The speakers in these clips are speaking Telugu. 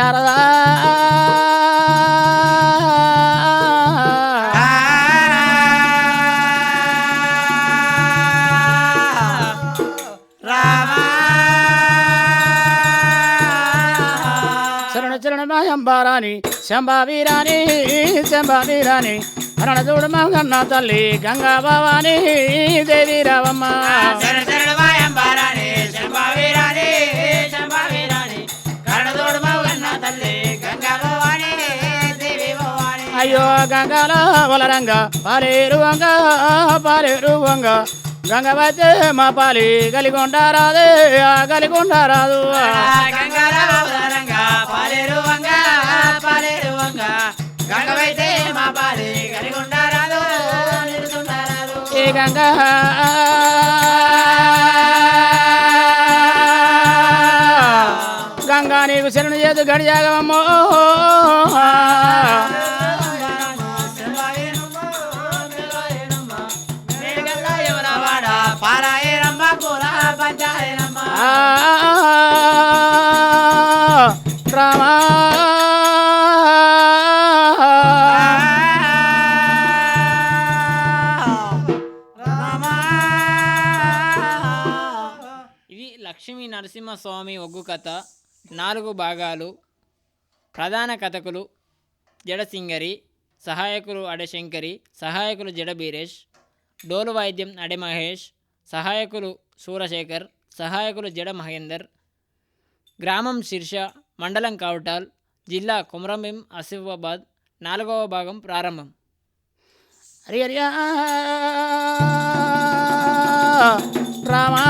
శారదా శరణ చరణ మాయంబారాని శంభావీరాని శంభావీరాని హరణ చూడు మగన్న తల్లి గంగా భవాని దేవి రావమ్మ అయ్యో గంగాల వలరంగ పాలేరు వంగ పాలేరు వంగ. గంగవతే మా పాలి గంగాల పాలేరు వంగ పాలేరు వంగ. గంగవైతే మా పాలి గంగ? నీకు శరణు చేతు గడియాగమమ్మో రామా. ఇది లక్ష్మీ నరసింహస్వామి ఒగ్గు కథ. నాలుగు భాగాలు ప్రధాన కథకులు జడసింగరి సహాయకులు అడశంకరి సహాయకులు జడ బీరేష్ డోలు వాయిద్యం అడె మహేష్ సహాయకులు సూరశేఖర్ సహాయకులు జడ మహేందర్ గ్రామం శిర్ష మండలం కావటాల్ జిల్లా కుమరంభీం ఆసిఫాబాద్ నాలుగవ భాగం ప్రారంభం హరి హరియా రామా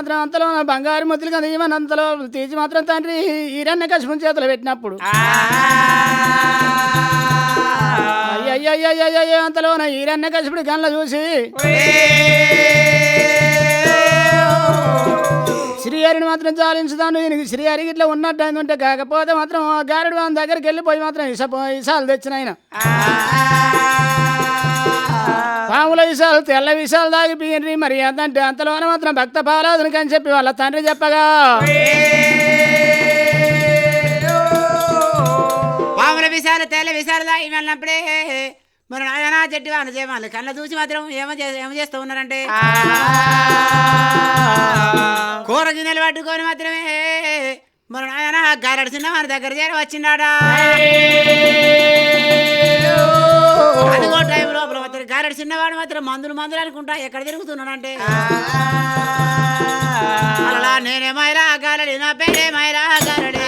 మాత్రం అంతలో బంగారు ముద్దులు కదా ఇవన్న అంతలో తీసి మాత్రం తండ్రి ఈరన్న కశ్మం చేతులు పెట్టినప్పుడు. అయ్యయ్యయ్యయ్యయ్య అంతలో ఈరన్న కశ్ముడి గన్ల చూసి శ్రీహరిని మాత్రం చాలించుతాను ఈయనకి శ్రీహరి ఇట్లా ఉన్నట్టు అయిందంటే కాకపోతే మాత్రం గారెడు వాని దగ్గరికి వెళ్ళిపోయి మాత్రం ఇస ఇసాలు తెచ్చిన ఆయన పాముల విషాలు తెల్ల విషాలు దాగి పీయండి. మరి ఎంతంటే అంతలోనే మాత్రం భక్త పాలాదునికి అని చెప్పి వాళ్ళ తండ్రి చెప్పగా. పాముల విషయాలు తెల్ల విషయాలు దాగి వెళ్ళినప్పుడే మరి నాయన చెట్టు వాన చేయమాలి కళ్ళ చూసి మాత్రం ఏమో చే- ఏమో చేస్తూ ఉన్నారంటే. కూర గిన్నెలు పట్టుకొని మాత్రమే మరి నాయన గారడు చిన్న వారి దగ్గర చేరి వచ్చిండాడా? అదిగో టైం లోపల మాత్రం గారడు చిన్నవాడు మాత్రం మందులు మందులు అనుకుంటా ఎక్కడ తిరుగుతున్నాడంటే? అలా నేనే మైరా గారడి నా పేరే మైరా గారడి.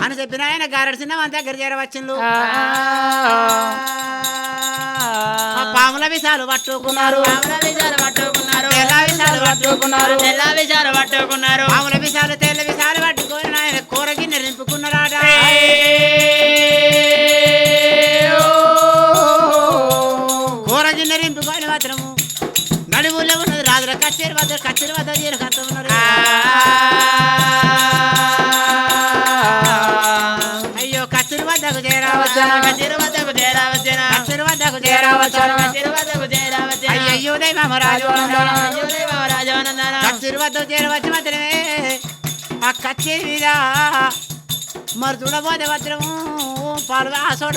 అని చెప్పిన ఆయన గారడి చిన్నవాని దగ్గర చేరవచ్చిండు. పాముల విషాలు పట్టుకున్నారు పాముల విషాలు పట్టుకున్నారు. తెల్ల విషాలు పట్టుకున్నారు. తెల్ల విషాలు పట్టుకున్నారు పాముల విషాలు తెల్ల విషాలు పట్టుకొని ఆయన కూర గిన్నె నింపుకున్నారాట కూర గిన్నె నింపుకొని మాత్రము నడుములో ఉన్నది రాజుల కచ్చేరి వద్ద కచ్చేరి వద్ద అయ్యో దేవా రాజానందన. కచ్చేరి చేరవచ్చు మాత్రమే ఆ కచ్చేరి మీద మరి చూడబోతే మాత్రము పాలు సోడ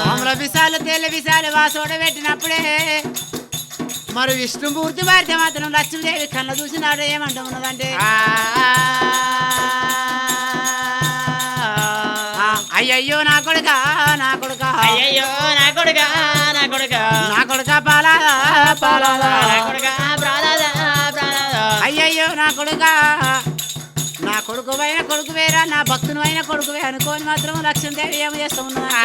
పాముల విశాలు తెల్ల విశాలు వాసోడ పెట్టినప్పుడే మరి విష్ణుమూర్తి వారితే మాత్రం లక్ష్మీదేవి కళ్ళ చూసినాడు ఏమంటూ ఉన్నదంటే అయ్యయ్యో నా కొడుక నా కొడుక. అయ్యయ్యో నా కొడుక నా కొడుక. నా కొడుక పాలా పాలా నా కొడుక అయ్యయ్యో నా కొడుక. నా కొడుకు అయిన కొడుకు వేరా నా భక్తుని అయిన కొడుకు వే అనుకోని మాత్రం లక్ష్మీదేవి ఏం చేస్తూ ఉన్నదా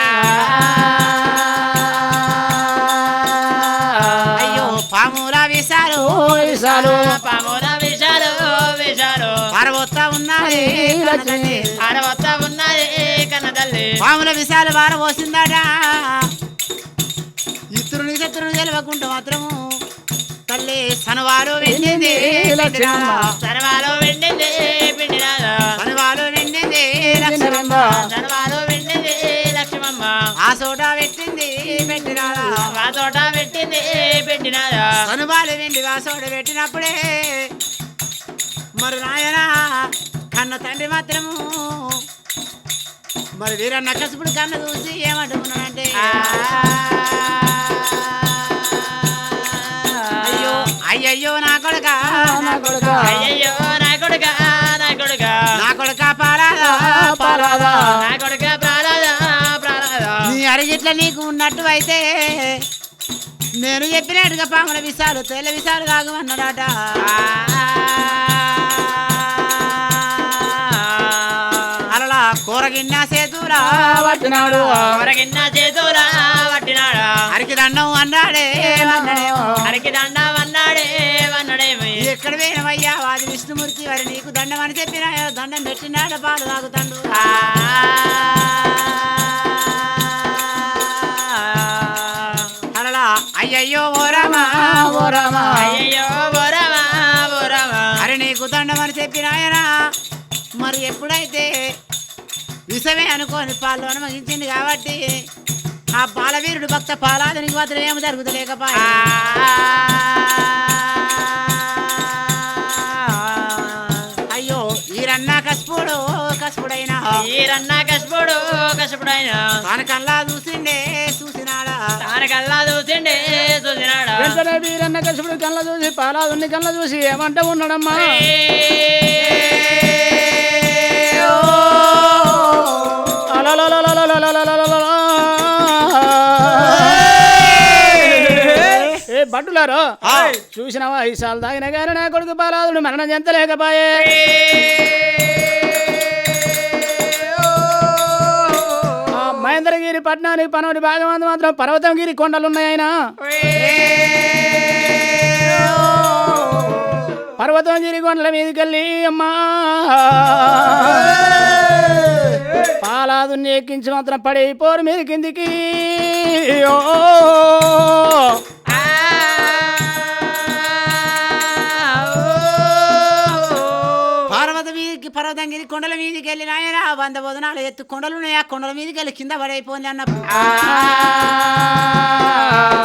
అయ్యో పాముల విశాలు విశాలు. పాముల పార్వతి ఆడ వస్తా ఉన్నది కన్న తల్లి పాముల విశాలు వార పోసిందాట. ఇతరుని శత్రుని గెలవకుంటూ మాత్రము తల్లి సనువారు వెండింది. లక్ష్మమ్మ. వెండింది వెండింది లక్ష్మమ్మ సర్వాలో వెండింది లక్ష్మమ్మ. ఆ సోట పెట్టింది పెట్టినారా మా తోట పెట్టింది పెట్టినాదా సనుబాలు వెండి ఆ సోట పెట్టినప్పుడే మరి నాయన కన్న తండ్రి మాత్రము మరి వీరన్న కసుపుడు కన్న చూసి ఏమంటున్నానంటే అయ్యో అయ్యయ్యో నా కొడుక. నా కొడుక. అయ్యయ్యో నా కొడుక నా కొడుక. నా కొడుక పాలాదా పాలాదా నా కొడుక ప్రాణాదా ప్రాణాదా నీ అరిగిట్ల నీకు ఉన్నట్టు అయితే నేను చెప్పినట్టుగా పాముల విసాలు తెల్ల విసాలు కాగమన్నాడట. కూరగిన్న సేతురా పట్టినాడు. ఎవరికిన్న చేతులా పట్టినాడా? అరికి దండం అన్నాడే అన్నాడేమో. అరికి దండ వన్నాడే వన్నడేమి ఎక్కడ పోయినవయ్యా? వాది విష్ణుమూర్తి వారి నీకు దండం అని చెప్పిన దండం పెట్టినాడ పాలు తాగుతాడు. అలా అయ్యయ్యో ఓ రామా ఓ రామా అయ్యయ్యో బోరమా బోరమా అరే నీకు దండం అని చెప్పిన ఆయన మరి ఎప్పుడైతే విషమే అనుకోని పాలు అనుమతించింది కాబట్టి ఆ బాలవీరుడు భక్త పాలాదునికి మాత్రం ఏమి జరుగుతలేకపోయా. అయ్యో ఈరన్నా కసుపుడు కసుపుడైనా. ఈరన్న కసుపుడు కసుపుడైన. తనకల్లా చూసిండే చూసినాడా? చూసిండే చూసినాడా? వెంటనే వీరన్న కసుపుడు కళ్ళ చూసి పాలాదుని కళ్ళ చూసి ఏమంట ఉన్నాడమ్మా? ఏ బడ్డులారో చూసినావా ఐసాలు తాగిన కానీ నా కొడుకు బాలాదుడు మరణం చెంతలేకపోయే మహేంద్రగిరి పట్టణానికి పనవని భాగమంది మాత్రం పర్వతంగిరి కొండలున్నాయన పర్వతంగిరి కొండల మీదకెళ్ళి అమ్మా పాలాదుని ఎక్కించి మాత్రం పడిపోరు మీద కిందికి. ఓ. పర్వత మీదకి కొండల మీదకి వెళ్ళిన ఆయన వంద బోధనాలు ఎత్తు కొండలు ఉన్నాయి? ఆ కొండల మీదకి వెళ్ళి కింద పడైపోయింది అన్నప్పుడు.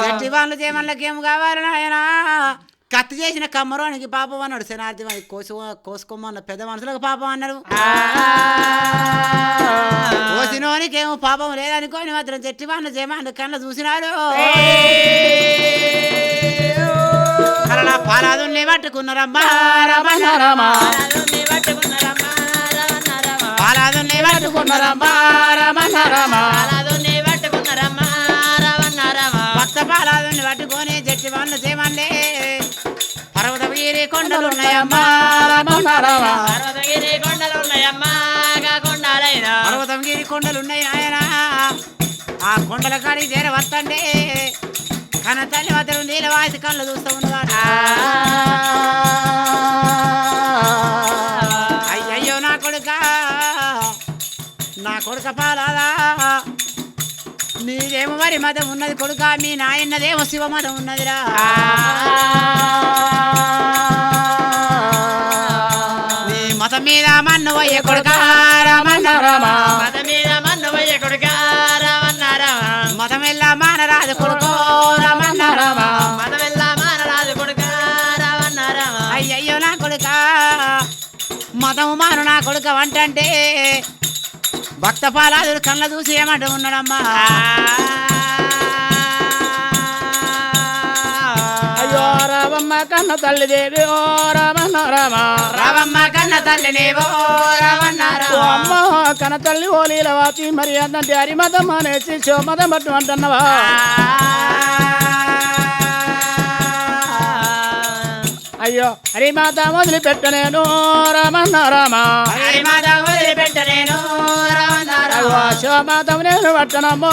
చెట్టి వాళ్ళు చేయమల్లకి ఏం కావాలి నాయన? కత్తి చేసిన కమ్మరోనికి పాపం అన్నాడు. శనార్థి కోసు కోసుకోమన్న పెద్ద మనుషులకు పాపం అన్నాడు. కోసినోనికి ఏమో పాపం లేదనుకోని మాత్రం చెట్టి వాళ్ళు చేయమన్న కళ్ళ చూసినాడు. అలా పాలాదుల్ని పట్టుకున్నారమ్మా. పాలాదుల్ని పట్టుకున్నారమ్మా పట్టుకున్నారమ్మా. భక్త పాలాదుల్ని పట్టుకొని చెట్టి వాళ్ళు చేయమల్లే అరుదగిరి కొండలున్నాయమ్మా అరుదగిరి కొండలున్నాయమ్మా కొండలున్నాయి ఆయన ఆ కొండల కాడి చేర వస్తండి కన తల్లి మాత్రం నీలవాసి కళ్ళు చూస్తూ ఉన్నవాడు. అయ్యయ్యో నా కొడుక. నా కొడుక పాలాదా నీదేమో మరి మతం ఉన్నది కొడుక మీ నాయన్నదేమో శివ మతం ఉన్నదిరా నీ మతం మీద మన్ను అయ్యే కొడుక రమణ రమ మత మీద మన్ను వయ్య కొడుక రమణ రమ. మతం ఎల్లా మానరాదు కొడుకో రమణ రమ మత వెళ్ళ మానరాజు కొడుక రమణ రమ. అయ్యయ్యో నా కొడుక మతము మాను నా కొడుక వంటంటే భక్త పాలాదుడు కళ్ళ చూసి ఏమంటూ ఉన్నాడమ్మా? అయ్యో రావమ్మ కన్న తల్లి దేవి ఓ రామన్న రామ. రావమ్మ కన్న తల్లినేవో రమణ ఓ అమ్మ కన్న తల్లి ఓ లీలవాతి మరి అన్నంటే హరిమతం అనేసి శివమతం పట్టు అంటున్నవా? అయ్యో హరిమాత వదిలిపెట్ట నేను రామన్న రామ. హరి శివమాతం నేను పట్టణమో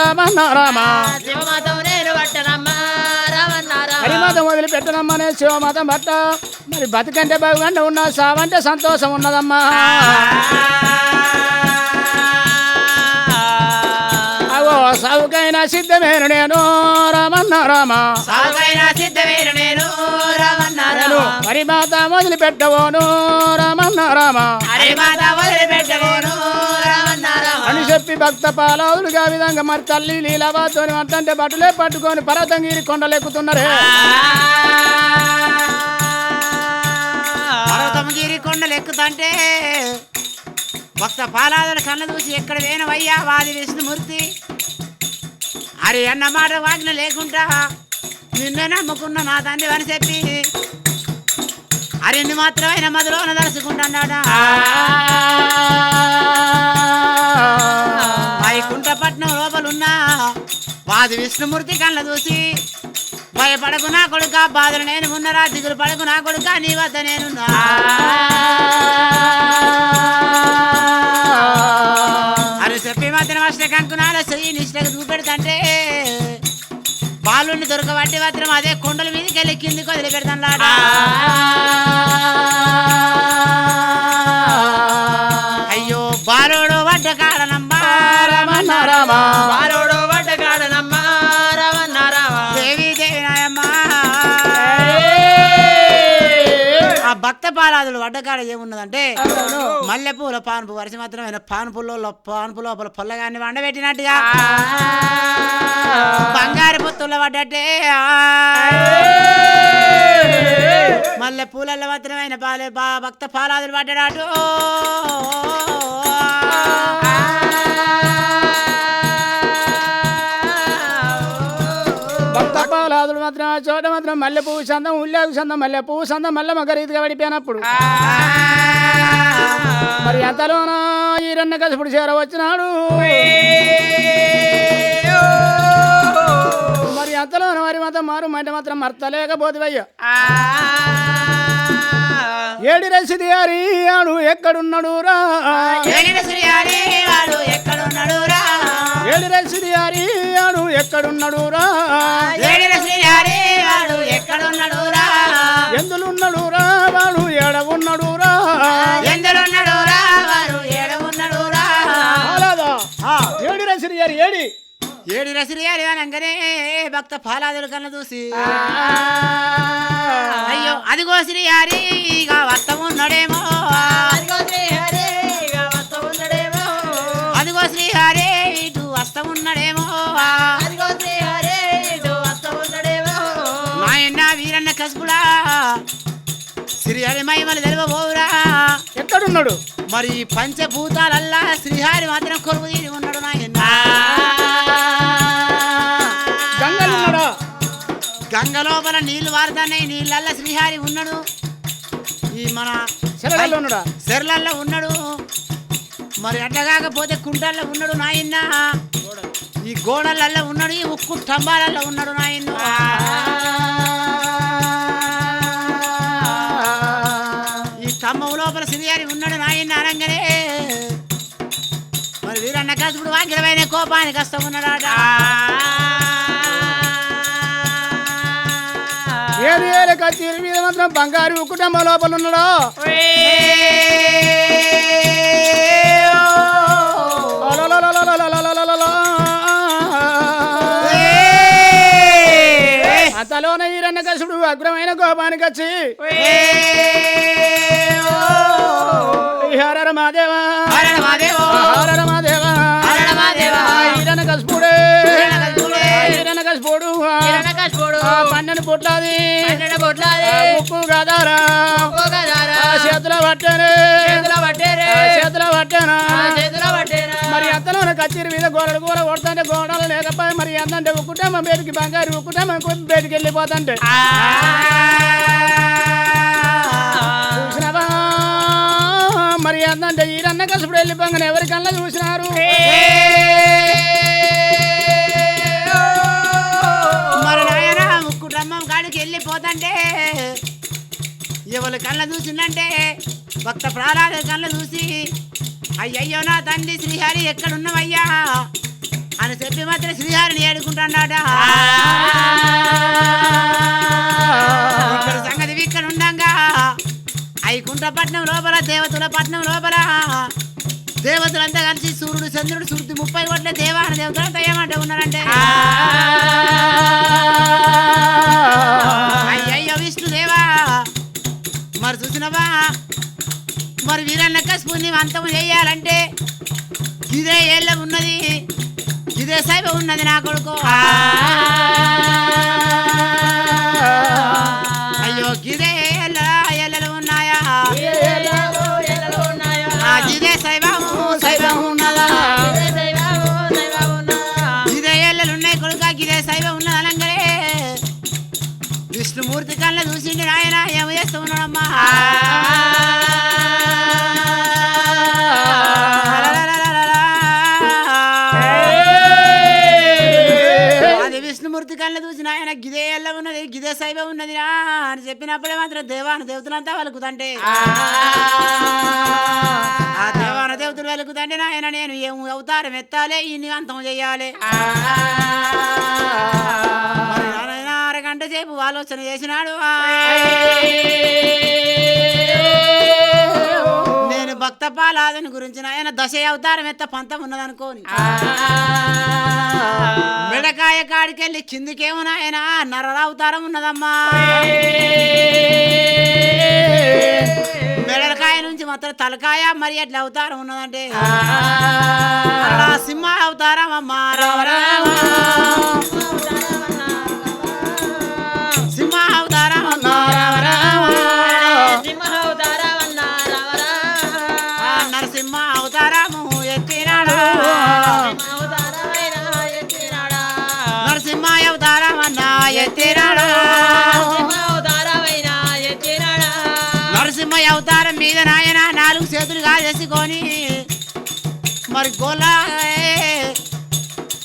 రామన్న రామ శివమాతం నేను రమ. హరిమాతం వదిలి పెట్టనమ్మనే శివమాతం బట్ట మరి బతికంటే బాగుంటే ఉన్న సావంటే సంతోషం ఉన్నదమ్మా. అవో సావుకైనా సిద్ధమేను నేను రామన్న రామ సాగుకైనా సిద్ధమేను నేను రామన్న నేను రామ హరిమాత వదిలి పెట్టవోను రామన్న రామ హరి మాత వదిలిపెట్టలేను రామన్న రామ అని చెప్పి భక్త పాలవులుగా విధంగా మరి తల్లి లీలాబాతోని అంటే బట్టులే పట్టుకొని పర్వతంగిరి కొండలెక్కుతున్నారే. పర్వతమగిరి కొండలు ఎక్కుతంటే భక్త పాలాదుల కళ్ళ చూసి ఎక్కడ వేనవయ్యా వాది విష్ణుమూర్తి అరే అన్న మాట వాజ్ఞ లేకుండా నిన్నే నమ్ముకున్న నా తండ్రి అని చెప్పి అరెన్ని మాత్రమైన మదిలోన దలుచుకుంటున్నాడా పట్నం లోపలున్నా. వాది విష్ణుమూర్తి కళ్ళ చూసి భయపడకు నా కొడుక బాధలు నేను ఉన్నరా దిగులు పడకు నా కొడుక నీ వద్ద నేనున్నా. అని చెప్పి మధ్యన వస్త్ర కంకునాల చెయ్యి నిష్ఠకు చూపెడుతంటే బాలుని దొరకబట్టి మాత్రం అదే కొండల మీదకి వెళ్ళి కిందికి వదిలిపెడతాను రామన్న రామ వారోడు వడ్డగాడనమ్మ రామన్న రామ దేవి దేవి నాయమ్మా. ఆ భక్త పాలాదులు వడ్డకాడ ఏమున్నదంటే మల్లెపూల పానుపు వరుస మాత్రమైన పానుపుల్లో పానుపు లోపల పొల్లగాన్ని వండబెట్టినట్టుగా. బంగారు పుత్తుల పడ్డట్టే. మల్లె పూలల్లో మాత్రమైన పాలే బా- భక్త పాలాదులు పడ్డాడు. మాత్రం ఆ చోట మాత్రం మల్లె పువ్వు సందం ఉల్లేగు సందం మల్లె పువ్వు సందం మల్లె మగ రీతిగా పడిపోయినప్పుడు. మరి ఎంతలోన ఈరన్న కసుపుడు చేర వచ్చినాడు. మరి ఎంతలోన మరి మాత్రం మారు మంట మాత్రం మర్తలేకపోతువయ్యా. ఏడి రసిది అరి ఆడు ఎక్కడున్నాడు రా? ఏలిన శ్రీహరి వాడు ఎక్కడున్నాడు రా? ఏడి రసిది అరి ఆడు ఎక్కడున్నాడు రా? ఏలిన శ్రీహరి వాడు ఎక్కడున్నాడు రా? ఎందులున్నాడు రా? వాడు ఏడవున్నాడు రా? ఎందరున్నాడు రా? వాడు ఏడవున్నాడు రా? అలాదా ఏడి రసిది అరి ఏడి? ఏడిన శ్రీహరి అనగానే భక్త పాలాదుల కన్నా చూసి. అయ్యో అదిగో శ్రీహరి ఇక వస్తం ఉన్నాడేమో. అదిగో శ్రీహరి ఉన్నాడేమో. నాయన్న వీరన్న కసుపుడా శ్రీహరి మహిమలు తెలియబోవురా ఎక్కడున్నాడు? మరి పంచభూతాలల్లా శ్రీహరి మాత్రం కొలువు తీరి ఉన్నాడు నాయన్న. గంగ లోపల నీళ్ళు వారుతున్నాయి నీళ్ళల్లో శ్రీహరి ఉన్నాడు. ఈ మన శరణలో ఉన్నాడా? సెర్లల్లో ఉన్నాడు. మరి అట్లా కాకపోతే కుంటల్లో ఉన్నాడు నాయన్న. ఈ గోడలల్లో ఉన్నాడు ఈ ఉక్కు స్తంభాలలో ఉన్నాడు నాయన్న. ఈ స్తంభం లోపల శ్రీహరి ఉన్నాడు నాయన్న అనగానే. మరి వీరన్న కసుపుడు వాక్యమైన కోపానికి వస్తా ఉన్నాడు ఏది ఏలి కత్తిరి మీద మాత్రం బంగారు కుటుంబ లోపల ఉన్నాడా? ఈ ఈరణకసుడు అగ్రమైన కోపానికి వచ్చి హరర మాదేవా పన్నెండు ఉప్పు గదారా! చేతుల చేతుల చేతుల పట్టేనా? అంతలో కచ్చిరి మీద గోడలు కూర కొడుతుంటే గోడలు లేకపోయి మరి ఎంతంటే ఒక కుటుంబం బయటికి బంగారు ఒక కుటుంబం కొద్ది బయటికి వెళ్ళిపోతుంటే. చూసినావా? మరి ఎంతంటే ఈరన్న కసుపుడు వెళ్ళిపోగానే ఎవరికన్నా చూసినారు? మరి నాయన ముక్కుటమ్మం కాడికి వెళ్ళిపోతంటే ఎవరి కళ్ళ చూసిందంటే భక్త ప్రారాధ కళ్ళ చూసి అయ్యయ్యో నా తండ్రి శ్రీహరి ఎక్కడున్నావయ్యా? అని చెప్పి మాత్రం శ్రీహరిని ఏడుకుంటాడట. సంగతి ఇక్కడ ఉండంగా. ఐకుంఠపట్నం లోపల దేవతల పట్నం లోపల దేవతలంతా కలిసి సూర్యుడు చంద్రుడు సూర్తి ముప్పై కోట్ల దేవాహన దేవతలు ఏమంటే ఉన్నారంటే. మరి చూసినవా? మరి వీరన్న కసుపుని అంతం చేయాలంటే ఇదే ఏళ్ళ ఉన్నది ఇదే సైబ ఉన్నది నా కొడుకు. విష్ణుమూర్తి కళ్ళ చూసిన ఆయన గిదే ఎల్ల ఉన్నది గిదే సైబ ఉన్నది అని చెప్పినప్పుడే మాత్రం దేవాన దేవతలంతా వలుకుతంటే. ఆ! దేవాన దేవతలు వెలుకుతంటే నాయన నేను ఏం అవతారం ఎత్తాలే ఇన్ని అంతం చెయ్యాలి మరి నారాయణ అరగంట సేపు ఆలోచన చేసినాడు. నేను భక్త పాలాదని గురించి ఆయన దశ అవతారం ఎత్త పంతం ఉన్నదనుకోని మిడకాయ కాడికెళ్ళి కిందికేమో నాయన నరర అవతారం ఉన్నదమ్మా. మెడకాయ నుంచి మాత్రం తలకాయ మరి ఎట్లా అవతారం ఉన్నదంటే. సింహ అవతారం అమ్మా అవతారం మీద నాయన నాలుగు చేతులు కాజేసుకొని మరి గోళ్ళ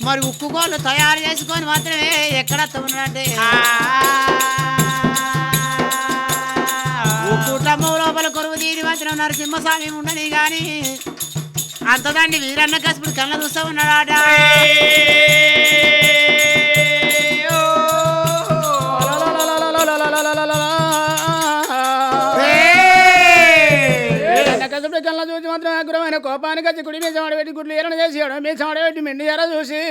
మరి ఉక్కు గోళ్ళు తయారు చేసుకొని మాత్రమే ఎక్కడ ఉన్నాడంటే ఉక్కుటమ్మ లోపల కొరువు తీరి మాత్రం నరసింహస్వామి ఉండని గాని అంతదాన్ని వీరన్న కసుపుడు కళ్ళ చూస్తూ ఉన్నాడాట. మాత్రం అగ్రమైన కోపానికి వచ్చి కుడి మీద పెట్టి గుడ్లు ఏరణ చేసాడు మీ పెట్టి మిండి ఎర చూసి.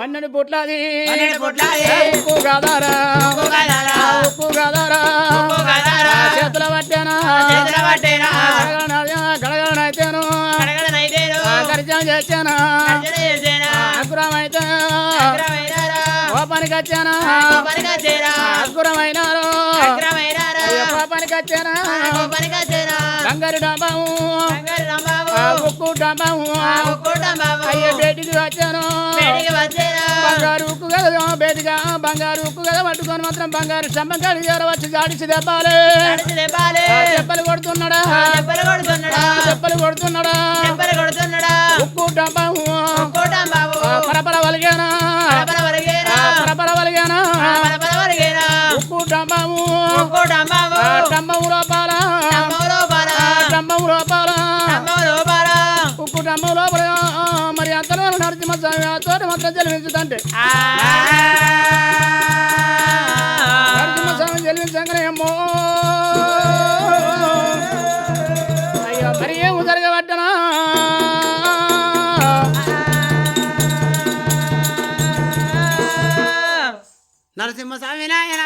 పన్నెండు పుట్లది. ఉప్పు కాదారా ఉప్పు కాదారా. చేతుల పట్టానా. గడగడనైతేను గరిజం చేశానా అగ్రం అయితే కోపానికి వచ్చానా? అగ్రమైనారు కోపానికి వచ్చానా బంగారు డాబాము ఉక్కు డాబాము అయ్యే బేటికి వచ్చాను. బంగారు ఉక్కు కదా బేటిగా? బంగారు ఉక్కు కదా పట్టుకొని మాత్రం బంగారు స్తంభం కాడి చేరవచ్చు. జాడిసి దెబ్బాలి. చెప్పలు కొడుతున్నాడా? చెప్పలు కొడుతున్నాడా? ఉక్కు డాబాము స్తంభం లోపల స్తంభం లోపల ఉప్పు డమ్మ లోపల మరి అంతలో నరసింహ స్వామి ఆ చోట మాత్రం జలించుతంటే నరసింహ స్వామి జలించగానే అమ్మో. అయ్యో మరి ఏం జరగబట్టనా? నరసింహస్వామి నాయన.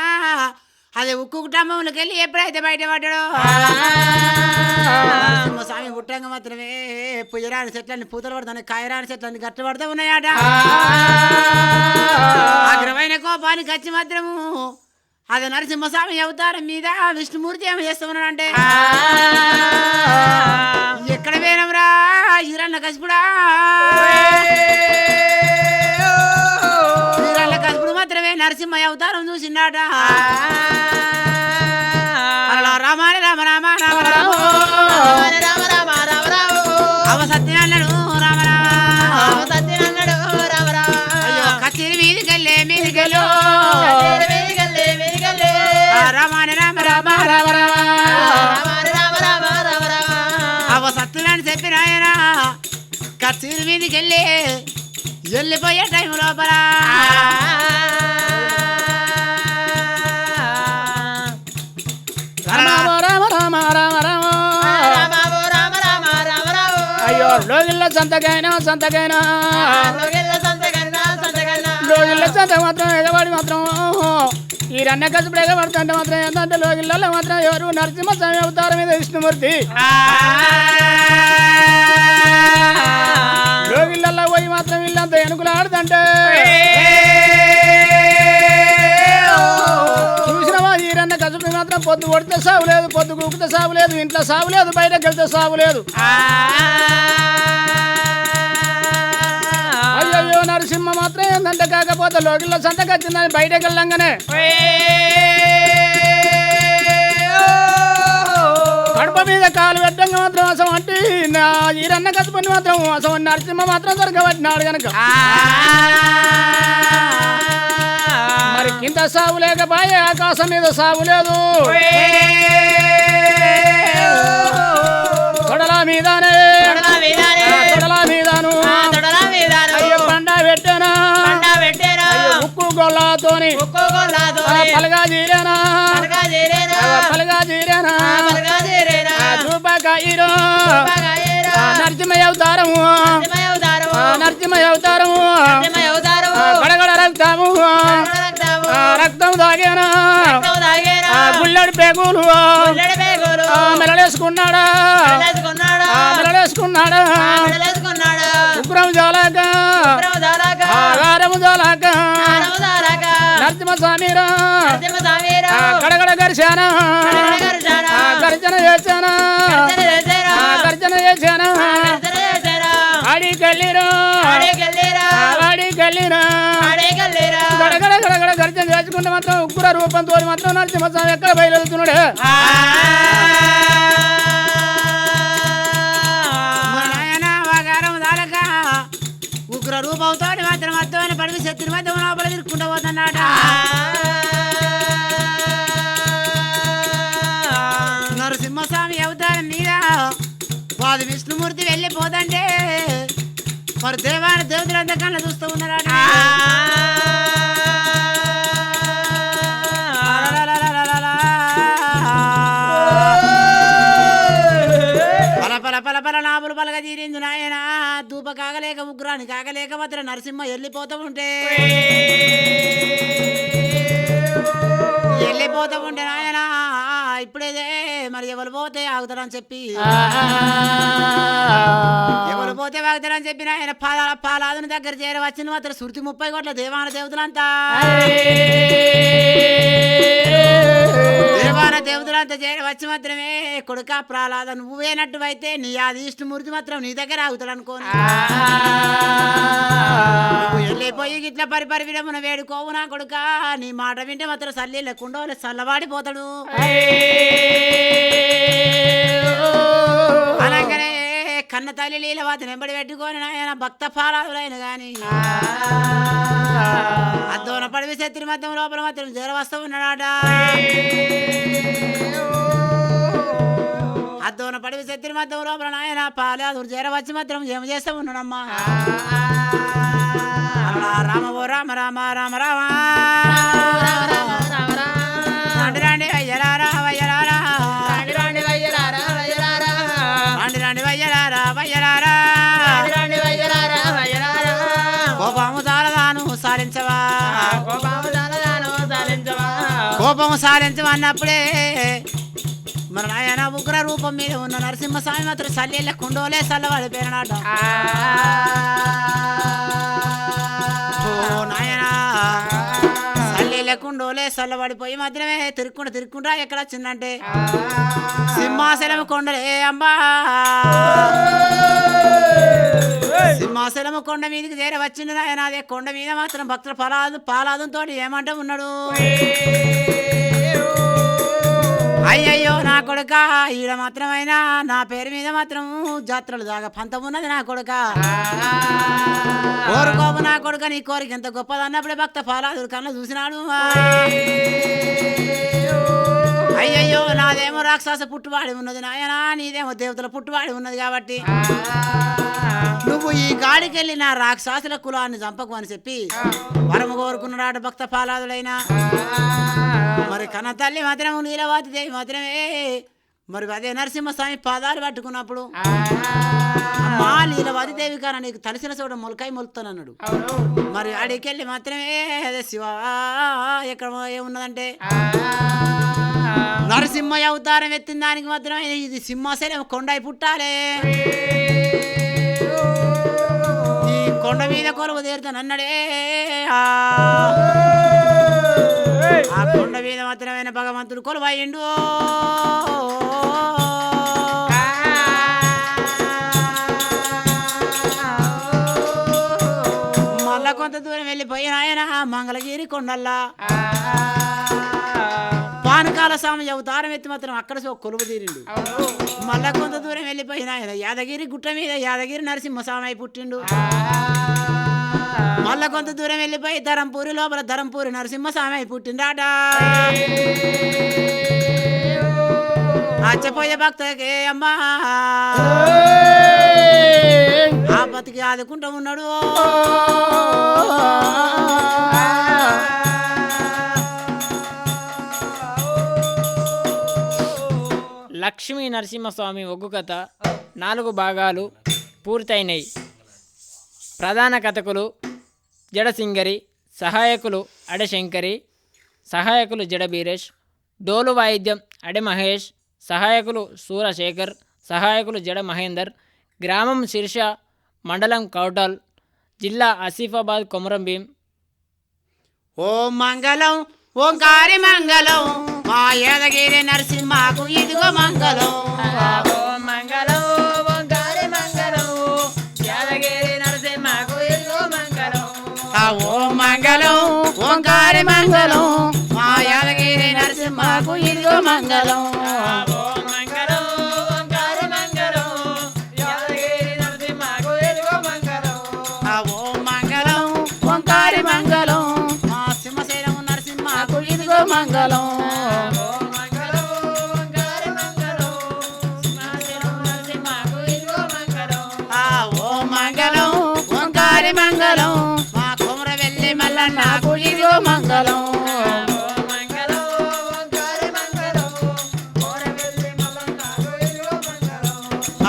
అదే ఉక్కు కుటుంబంలోకి వెళ్ళి ఎప్పుడైతే బయట పడ్డాడో నరసింహస్వామి పుట్టంగా మాత్రమే పుయ్యరాని చెట్లన్నీ పూతలు పడుతున్నాయి కాయరాని చెట్లన్నీ గట్టి పడుతూ ఉన్నాయట. అగ్రమైన కోపానికి వచ్చి మాత్రము అది నరసింహస్వామి అవతారం మీద విష్ణుమూర్తి ఏమి చేస్తూ ఉన్నాడంటే ఎక్కడ పోయినవురా ఈరన్న కసిపుడా? ఈరన్న కసిపుడు మాత్రమే నరసింహ అవతారం చూసిండాట. బస్సు వెళ్ళి వెళ్ళిపోయే టైం లోపల. సంతకైనా సంతకైనా. సంత మాత్రం మాత్రం ఈ రన్న మాత్రం ఏంటంటే లోగిళ్ళలో మాత్రం ఎవరు నరసింహస్వామి అవతారం మీద విష్ణుమూర్తి. లోగిళ్ళల్లో పోయి మాత్రం వీళ్ళంతా ఎనుకలు ఆడుతుంటే. చూసినవా ఈ రన్న కసుపుడు మాత్రం పొద్దు కొడితే సాగు లేదు పొద్దు కూపితే సాగు లేదు ఇంట్లో సాగు లేదు బయటకు వెళ్తే సాగు లేదు. అయ్యయ్యో నరసింహ మాత్రం ఏంటంటే కాకపోతే లోగిళ్ళ సంతకు వచ్చిందని బయటకు వెళ్ళంగానే. కడప మీద కాలు పెట్టంగా మాత్రం అసం అంటే నా ఈ రన్న కసుపుని మాత్రం అసం నరసింహ మాత్రం దొరకబట్టినాడు గనక. మరి కింద సాగు లేకపోయే ఆకాశం మీద సాగు లేదు. తొడల మీదనే. తొడల మీదనే. పండ పెట్టానా. ఉక్కు గొల్లతోని. పలగా. ఆ పలగా చూపకాయిరో బాగా ఏరా. నరసింహ అవతారము. నిజమై అవుతారు. ఆ నరసింహ అవతారము. గడగడ రక్తము. రక్తం తాగేనా. గుల్లడి పేగులు. మెలడేసుకున్నాడా మెలడేసుకున్నాడా. ఉగ్రం జాలాక. ఆగారము జాలాక. ఆరము దారాక. నరసింహ స్వామిరా నరసింహ స్వామిరా. ఆ గడగడ గరిశానా. గర్జన చేశానా. చేసుకుంటే మాత్రం ఉగ్ర రూపంతో మాత్రం నరసింహస్వామి ఎక్కడ బయలుదేరుతున్నాడు? మా నాయన వగారం దాలక ఉగ్ర రూపంతో మాత్రం అర్థమైన పడివి శక్తిని మధ్య లోపల తిరుక్కుంటూ పోతున్నాడ నరసింహస్వామి అవతారం మీద వాది విష్ణుమూర్తి వెళ్ళిపోదంటే మరి దేవాన దేవతలంతా కళ్ళ చూస్తూ ఉన్నారట. తీరింది నాయన. దూప కాగలేక ఉగ్రాని కాగలేక మాత్రం నరసింహ వెళ్ళిపోతూ ఉంటే వెళ్ళిపోతూ ఉంటే నాయన ఇప్పుడేదే మరి ఎవరు పోతే ఆగుతారని చెప్పి. ఎవరు పోతే ఆగుతారని చెప్పి నాయన. పాదాల పాలాదుని దగ్గర చేరవచ్చిన మాత్రం శృతి ముప్పై కోట్ల దేవాన దేవతలంతా. దేవాన దేవతలంతా చేరి వచ్చి మాత్రమే కొడుక ప్రహ్లాద. నువ్వేనట్టు అయితే నీ ఆది ఇష్టమూర్తి మాత్రం నీ దగ్గర ఆగుతాడు అనుకోని. నువ్వు వెళ్ళిపోయి గిట్ల పరిపరి విడమున వేడుకోవు నా కొడుక. నీ మాట వింటే మాత్రం సల్లి లేకుండా చల్లవాడిపోతాడు. అనగానే కన్న తల్లి లీలవాత నెంబడి పెట్టుకొని నాయన భక్త పారాదులైన గాని. అద్దోన పడివి శత్రి మధ్యం లోపల మాత్రం జ్వర వస్తూ ఉన్నాడట. అద్దోన పడివి శత్రి మధ్యం లోపల నాయన పాలాదుడు జ్వర వచ్చి మాత్రం ఏం చేస్తూ ఉన్నాడమ్మా. రామ ఓ రామ. రామ రామ రామ. కోపము సారించమన్నప్పుడే మన నాయన ఉగ్ర రూపం మీద ఉన్న నరసింహస్వామి మాత్రం సల్లెళ్ళ కుండోలే సల్లవాడి పేరనాట. నాయనా. సల్లెళ్ళ కుండోలే సల్లబడిపోయి మాత్రమే తిరుక్కుంటూ తిరుక్కుంటా ఎక్కడ వచ్చిందంటే? సింహాసనం కొండలే అమ్మా సింహాసనము కొండ మీదకి చేర వచ్చింది నాయన. అదే కొండ మీద మాత్రం భక్తుల పలాదు పాలాదంతో ఏమంటే ఉన్నాడు? అయ్యయ్యో నా కొడుక ఈడ మాత్రమైనా నా పేరు మీద మాత్రం జాత్రలు దాకా పంతం ఉన్నది నా కొడుక. కోరుకోము నా కోరిక ఎంత గొప్పది అన్నప్పుడే భక్త పాలాదుడు కన్నా చూసినాడు. అయ్యయ్యో నాదేమో రాక్షస పుట్టువాడి ఉన్నది నాయనా నీదేమో దేవతల పుట్టువాడి ఉన్నది కాబట్టి. నువ్వు ఈ గాడికి వెళ్ళి నా రాక్షసుల కులాన్ని చంపకు అని చెప్పి వరము కోరుకున్నాడు భక్త పాలాదులైన మరి కన్న తల్లి మాత్రం నీలవాతి దేవి మాత్రమే. మరి అదే నరసింహస్వామి పాదాలు పట్టుకున్నప్పుడు లీలవతి దేవి కాన నీకు తలసిన చోట మొలకాయ మొలుతానన్నాడు మరి అడికెళ్ళి మాత్రమే శివ ఎక్కడ ఏమున్నదంటే? నరసింహ అవతారం ఎత్తిన దానికి మాత్రమే ఇది సింహాసనం కొండై పుట్టాలే. ఈ కొండ మీద కొలువు తీరుతాను అన్నాడే ఆ. ఆ కొండ మీద మాత్రమైన భగవంతుడు కొలువయ్యిండు. కొంత దూరం వెళ్ళిపోయిన ఆయన మంగళగిరి కొండల్లా. పానకాల స్వామి అవతారం ఎత్తి మాత్రం అక్కడ కొలువు తీరిండు. మళ్ళా కొంత దూరం వెళ్ళిపోయిన ఆయన యాదగిరి గుట్ట మీద యాదగిరి నరసింహస్వామి అయి పుట్టిండు మళ్ళా కొంత దూరం వెళ్ళిపోయి ధరంపూరి లోపల ధరంపూరి నరసింహస్వామి అయి పుట్టిండాట అచ్చపోయే భక్తకే అమ్మా. ఆ బతికి ఆదుకుంటూ ఉన్నాడు. లక్ష్మీ నరసింహస్వామి ఒగ్గు కథ నాలుగు భాగాలు పూర్తయినాయి. ప్రధాన కథకులు జడసింగరి సహాయకులు అడశంకరి సహాయకులు జడ బీరేష్ డోలు వాయిద్యం అడె మహేష్ సహాయకులు సూరశేఖర్ సహాయకులు జడ మహేందర్ గ్రామం శిర్ష మండలం కౌటాల్ జిల్లా ఆసిఫాబాద్ కొమరం భీం. ఓం మంగళం ఓంకారి మంగళం మా యాదగిరి నరసింహకు ఇదిగో మంగళం. మంగళం మంగళం.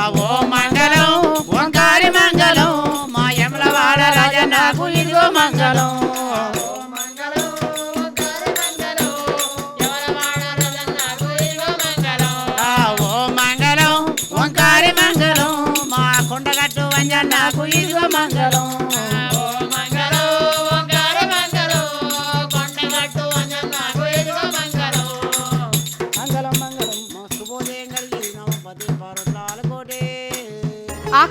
అవో మంగళం ఓంకారి మంగళం కోరవెల్లి నాకు ఇదిగో మంగళం. ఆ ఓం నాకు ఓంకారి మంగళం.